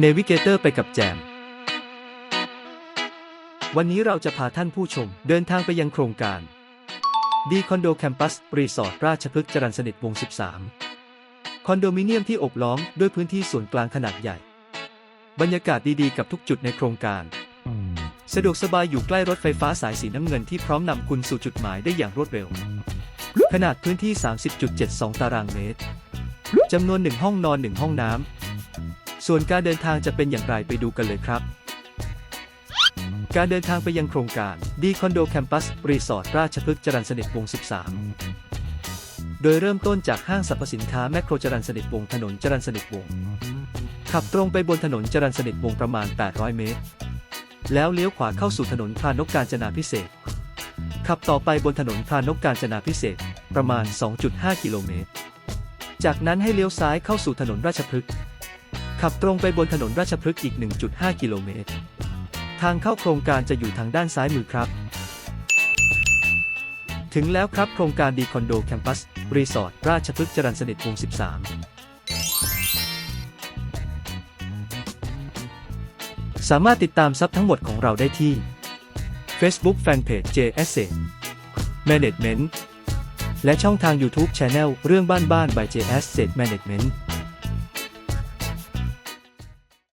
เนวิเกเตอร์ไปกับแจม วันนี้เราจะพาท่านผู้ชมเดินทางไปยังโครงการดีคอนโดแคมปัส รีสอร์ทราชพฤกษ์จรัญสนิทวง 13 คอนโดมิเนียมที่อบล้อมด้วยพื้นที่ส่วนกลางขนาดใหญ่ บรรยากาศดีๆกับทุกจุดในโครงการ สะดวกสบายอยู่ใกล้รถไฟฟ้าสายสีน้ำเงินที่พร้อมนำคุณสู่จุดหมายได้อย่างรวดเร็ว ขนาดพื้นที่ 30.72 ตารางเมตรจำนวน 1 ห้องนอน 1 ห้องน้ำ ส่วนการเดินทางจะเป็นอย่างไรไปดูกันเลยครับ การเดินทางไปยังโครงการดีคอนโดแคมปัสรีสอร์ทราชพฤกษ์จรัญสนิทวง 13 โดยเริ่มต้นจากห้างสรรพสินค้าแมคโครจรัญสนิทวงถนนจรัญสนิทวง ขับตรงไปบนถนนจรัญสนิทวงประมาณ 800 เมตร แล้วเลี้ยวขวาเข้าสู่ถนนพานกกาญจนาพิเศษขับต่อไปบนถนนพานกกาญจนาพิเศษประมาณ 2.5 กิโลเมตร จากนั้นให้เลี้ยวซ้ายเข้าสู่ถนนราชพฤกษ์ ขับตรงไปบนถนนราชพฤกษ์อีก 1.5 กิโลเมตร ทางเข้าโครงการจะอยู่ทางด้านซ้ายมือครับ ถึงแล้วครับโครงการดีคอนโดแคมปัส รีสอร์ท ราชพฤกษ์จรัญสนิทวงศ์13 สามารถติดตามซับทั้งหมดของเราได้ที่ Facebook Fanpage J Asset Management และช่องทาง YouTube Channel เรื่องบ้านบ้าน by J Asset Management